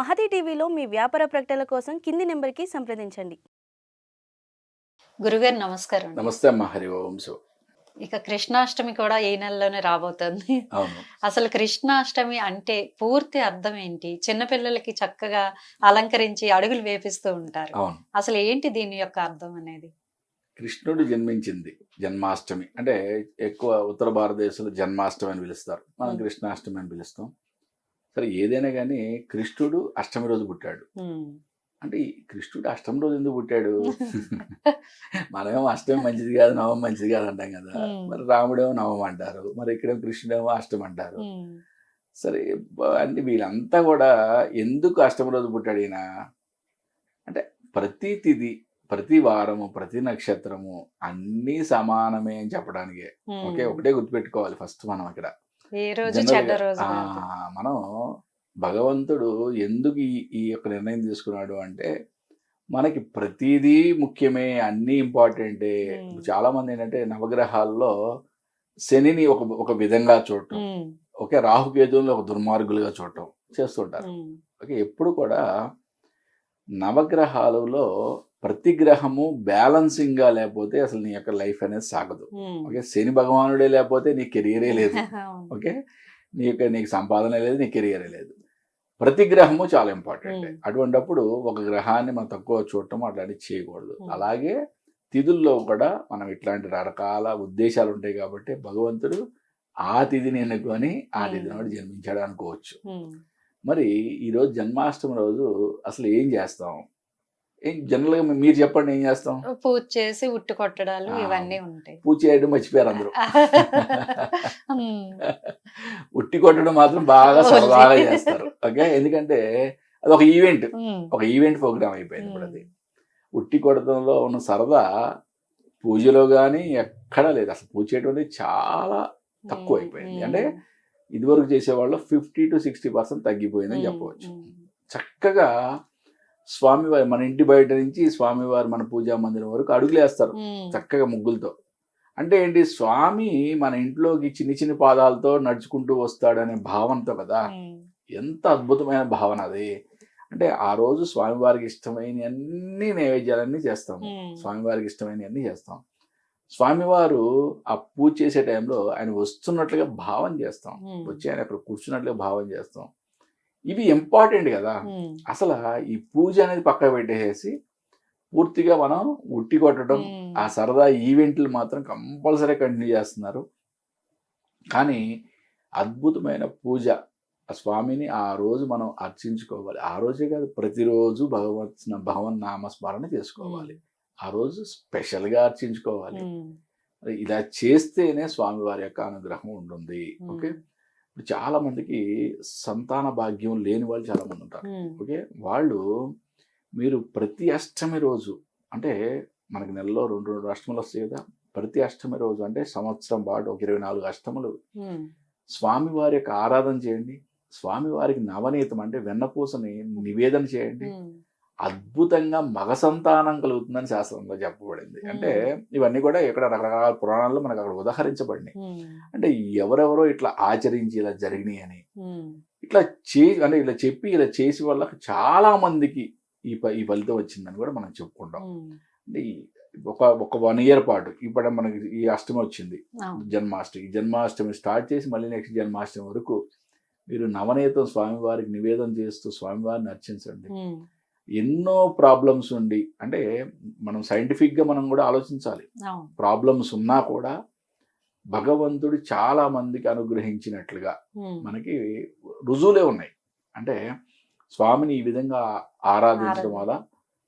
మహతి టీవీలో మీ వ్యాపార ప్రకటనల కోసం కింది నెంబర్కి సంప్రదించండి. గురుగారు నమస్కారం. నమస్తే అమ్మ హరి ఓం సో ఇక కృష్ణాష్టమి కూడా ఈ నెలలోనే రాబోతుంది. అవును. అసలు కృష్ణాష్టమి అంటే పూర్తి అర్థం ఏంటి? చిన్నపిల్లలకి చక్కగా అలంకరించి అడుగులు వేపిస్తూ ఉంటారు. అవును. అసలు ఏంటి దీని యొక్క అర్థం అనేది? కృష్ణుడు జన్మించింది జన్మాష్టమి. అంటే ఎక్కువ ఉత్తర భారతదేశంలో జన్మాష్టమి అని పిలుస్తారు. మనం. కృష్ణాష్టమి అని పిలుస్తాం. సరే ఏదైనా కానీ కృష్ణుడు అష్టమి రోజు పుట్టాడు. అంటే కృష్ణుడు అష్టమి రోజు ఎందుకు పుట్టాడు మనమేమో అష్టమి మంచిది కాదు నవం మంచిది కాదు అంటాం కదా. మరి రాముడేమో నవం అంటారు మరి ఇక్కడ కృష్ణుడేమో అష్టమి అంటారు. సరే అంటే వీళ్ళంతా కూడా ఎందుకు అష్టమి రోజు పుట్టాడు ఈయన అంటే ప్రతి తిథి ప్రతి వారము ప్రతి నక్షత్రము అన్నీ సమానమే అని చెప్పడానికే. ఓకే ఒకటే గుర్తుపెట్టుకోవాలి ఫస్ట్ మనం ఇక్కడ మనం భగవంతుడు ఎందుకు ఈ యొక్క నిర్ణయం తీసుకున్నాడు అంటే మనకి ప్రతిదీ ముఖ్యమే అన్నీ ఇంపార్టెంటే. చాలా మంది ఏంటంటే నవగ్రహాల్లో శనిని ఒక ఒక విధంగా చూడటం. ఓకే రాహుకేతువులను ఒక దుర్మార్గులుగా చూడటం చేస్తుంటారు. ఓకే ఎప్పుడు కూడా నవగ్రహాలలో ప్రతి గ్రహము బ్యాలెన్సింగ్గా లేకపోతే అసలు నీ యొక్క లైఫ్ అనేది సాగదు. ఓకే శని భగవానుడే లేకపోతే నీ కెరియరే లేదు. ఓకే నీ యొక్క నీకు సంపాదన లేదు నీ కెరియరే లేదు ప్రతి గ్రహము చాలా ఇంపార్టెంట్. అటువంటప్పుడు ఒక గ్రహాన్ని మనం తక్కువ చూడటం అట్లాంటివి చేయకూడదు. అలాగే తిథుల్లో కూడా మనం ఇట్లాంటి రకరకాల ఉద్దేశాలు ఉంటాయి కాబట్టి భగవంతుడు ఆ తిథిని ఎన్నుకొని ఆ. తిథి నాడు జన్మించాడు అనుకోవచ్చు. మరి ఈరోజు జన్మాష్టమి రోజు అసలు ఏం చేస్తాం ఏం జనరల్గా మీరు చెప్పండి ఏం చేస్తాం పూజ చేసి ఉట్టు కొట్టడాలు. ఇవన్నీ ఉంటాయి పూజ చేయడం మర్చిపోయారు అందరూ. ఉట్టి కొట్టడం మాత్రం బాగా. సరదాగా చేస్తారు ఓకే ఎందుకంటే అది ఒక ఈవెంట్. ఒక ఈవెంట్ ప్రోగ్రామ్ అయిపోయింది ఇప్పుడు. అది ఉట్టి కొట్టడంలో ఉన్న సరదా పూజలో కానీ ఎక్కడా లేదు అసలు పూజ చేయడం అనేది చాలా తక్కువ అయిపోయింది. అంటే ఇదివరకు చేసేవాళ్ళు ఫిఫ్టీ టు సిక్స్టీ పర్సెంట్ తగ్గిపోయిందని. చెప్పవచ్చు. చక్కగా స్వామివారి మన ఇంటి బయట నుంచి స్వామివారి మన పూజా మందిరం వరకు అడుగులేస్తారు. చక్కగా ముగ్గులతో అంటే ఏంటి స్వామి మన ఇంట్లోకి చిన్ని చిన్ని పాదాలతో నడుచుకుంటూ వస్తాడనే భావనతో కదా. ఎంత అద్భుతమైన భావన అది అంటే ఆ రోజు స్వామివారికి ఇష్టమైన అన్ని నైవేద్యాలన్నీ చేస్తాం. స్వామివారికి ఇష్టమైన అన్ని చేస్తాం స్వామివారు ఆ పూజ చేసే టైంలో ఆయన వస్తున్నట్లుగా భావం చేస్తాం. వచ్చి ఆయన అక్కడ కూర్చున్నట్లుగా భావం చేస్తాం. ఇవి ఇంపార్టెంట్ కదా. అసలు ఈ పూజ అనేది పక్క పెట్టేసి పూర్తిగా మనం ఉట్టి కొట్టడం. ఆ సరదా ఈవెంట్లు మాత్రం కంపల్సరీ కంటిన్యూ చేస్తున్నారు. కానీ అద్భుతమైన పూజ ఆ స్వామిని ఆ రోజు మనం అర్చించుకోవాలి. ఆ రోజే కాదు ప్రతిరోజు భగవత్ భగవన్ నామస్మరణ చేసుకోవాలి. ఆ రోజు స్పెషల్గా అర్చించుకోవాలి ఇలా చేస్తేనే స్వామివారి యొక్క అనుగ్రహం ఉంటుంది. ఓకే? ఇప్పుడు చాలా మందికి సంతాన భాగ్యం లేని వాళ్ళు చాలా మంది ఉంటారు. ఓకే? వాళ్ళు మీరు ప్రతి అష్టమి రోజు అంటే మనకి నెలలో రెండు రెండు అష్టములు వస్తాయి కదా! ప్రతి అష్టమి రోజు అంటే సంవత్సరం పాటు ఒక ఇరవై నాలుగు అష్టములు. స్వామివారి యొక్క ఆరాధన చేయండి. స్వామివారికి నవనీతం అంటే వెన్నపూసని నివేదన చేయండి. అద్భుతంగా మగ సంతానం కలుగుతుందని శాస్త్రంలో చెప్పబడింది అంటే ఇవన్నీ కూడా ఇక్కడ రకరకాల పురాణాల్లో మనకు అక్కడ ఉదాహరించబడినాయి. అంటే ఎవరెవరో ఇట్లా ఆచరించి ఇలా జరిగినాయి అని. ఇట్లా చే అంటే ఇలా చెప్పి ఇలా చేసి వల్ల చాలా మందికి ఈ ఈ ఫలితం వచ్చిందని కూడా మనం చెప్పుకుంటాం. అంటే ఒక ఒక వన్ ఇయర్ పాటు ఇప్పుడు మనకి ఈ అష్టమి వచ్చింది. జన్మాష్టమి జన్మాష్టమి స్టార్ట్ చేసి మళ్ళీ నెక్స్ట్ జన్మాష్టమి వరకు మీరు నవనీతం స్వామివారికి నివేదన చేస్తూ స్వామివారిని అర్చించండి. ఎన్నో ప్రాబ్లమ్స్ ఉండి అంటే మనం scientific గా మనం కూడా ఆలోచించాలి. ప్రాబ్లమ్స్ ఉన్నా కూడా భగవంతుడు చాలా మందికి అనుగ్రహించినట్లుగా. మనకి రుజువులే ఉన్నాయి అంటే స్వామిని ఈ విధంగా ఆరాధించడం. వల్ల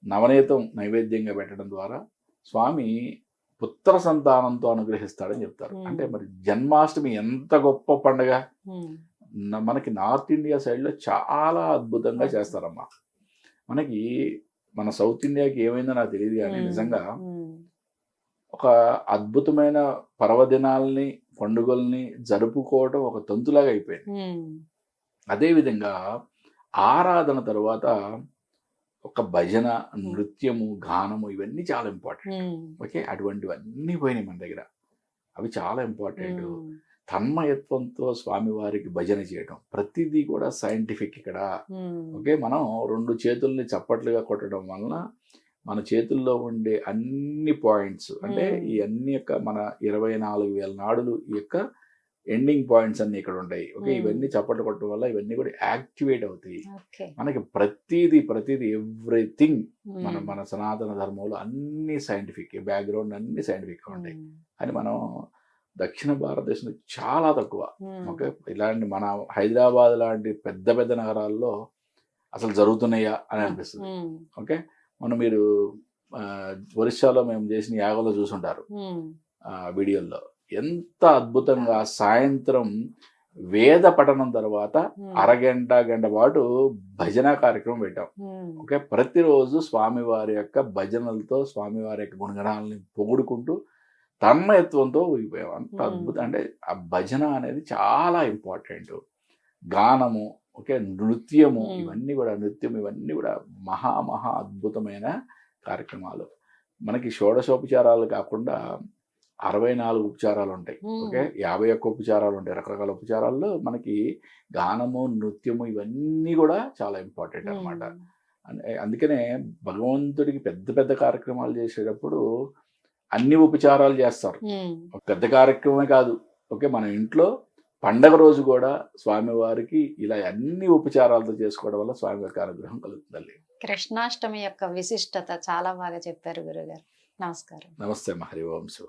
నవనీతం నైవేద్యంగా పెట్టడం ద్వారా స్వామి పుత్ర సంతానంతో అనుగ్రహిస్తాడని చెప్తారు. అంటే మరి జన్మాష్టమి ఎంత గొప్ప పండుగ మనకి నార్త్ ఇండియా సైడ్లో చాలా అద్భుతంగా చేస్తారమ్మా మనకి మన సౌత్ ఇండియాకి ఏమైందో నాకు తెలియదు కానీ. నిజంగా. ఒక అద్భుతమైన పర్వదినాల్ని పండుగల్ని జరుపుకోవడం ఒక తంతులాగా అయిపోయింది. అదేవిధంగా ఆరాధన తర్వాత ఒక భజన నృత్యము గానము ఇవన్నీ చాలా ఇంపార్టెంట్. ఓకే అటువంటివన్నీ పోయినాయి మన దగ్గర అవి చాలా ఇంపార్టెంట్. తన్మయత్వంతో స్వామివారికి భజన చేయడం ప్రతిదీ కూడా సైంటిఫిక్ ఇక్కడ. ఓకే మనం రెండు చేతుల్ని చప్పట్లుగా కొట్టడం వలన మన చేతుల్లో ఉండే అన్ని పాయింట్స్ అంటే. ఈ అన్ని యొక్క మన ఇరవై నాలుగు వేల నాడులు ఈ యొక్క ఎండింగ్ పాయింట్స్ అన్ని ఇక్కడ ఉంటాయి. ఓకే. ఇవన్నీ చప్పట్లు కొట్టడం వల్ల ఇవన్నీ కూడా యాక్టివేట్ అవుతాయి. మనకి ప్రతిదీ ప్రతిదీ ఎవ్రీథింగ్ మన మన సనాతన ధర్మంలో అన్ని సైంటిఫిక్ బ్యాక్గ్రౌండ్ అన్ని సైంటిఫిక్ ఉంటాయి. అని మనం దక్షిణ భారతదేశంలో చాలా తక్కువ. ఓకే? ఇలాంటి మన హైదరాబాద్ లాంటి పెద్ద పెద్ద నగరాల్లో అసలు జరుగుతున్నాయా అని అనిపిస్తుంది. ఓకే? మనం మీరు ఒరిస్సాలో మేము చేసిన యాగంలో చూసుంటారు. వీడియోల్లో. ఎంత అద్భుతంగా సాయంత్రం వేద పఠనం తర్వాత అరగంట గంట పాటు భజన కార్యక్రమం పెట్టాం. ఓకే? ప్రతిరోజు స్వామివారి యొక్క భజనలతో స్వామివారి యొక్క గుణగణాలని పొగుడుకుంటూ తన్మయత్వంతో ఊగిపోయాం అంత. అద్భుతం అంటే ఆ భజన అనేది చాలా ఇంపార్టెంట్. గానము ఓకే నృత్యము. ఇవన్నీ కూడా నృత్యం ఇవన్నీ కూడా మహా మహా అద్భుతమైన కార్యక్రమాలు. మనకి షోడశోపచారాలు కాకుండా అరవై నాలుగు ఉపచారాలు ఉంటాయి. ఓకే యాభై ఒక్క ఉపచారాలు ఉంటాయి. రకరకాల ఉపచారాల్లో మనకి గానము నృత్యము ఇవన్నీ కూడా చాలా ఇంపార్టెంట్ అన్నమాట. ఉమ్, అన్- అందుకనే భగవంతుడికి పెద్ద పెద్ద కార్యక్రమాలు చేసేటప్పుడు అన్ని ఉపచారాలు చేస్తారు. ఒక పెద్ద కార్యక్రమమే కాదు. ఓకే మన ఇంట్లో పండగ రోజు కూడా స్వామివారికి ఇలా అన్ని ఉపచారాలతో చేసుకోవడం వల్ల స్వామివారికి అనుగ్రహం కలుగుతుంది కృష్ణాష్టమి యొక్క విశిష్టత చాలా బాగా చెప్పారు గురుగారు. నమస్కారం. నమస్తే హరి వంశు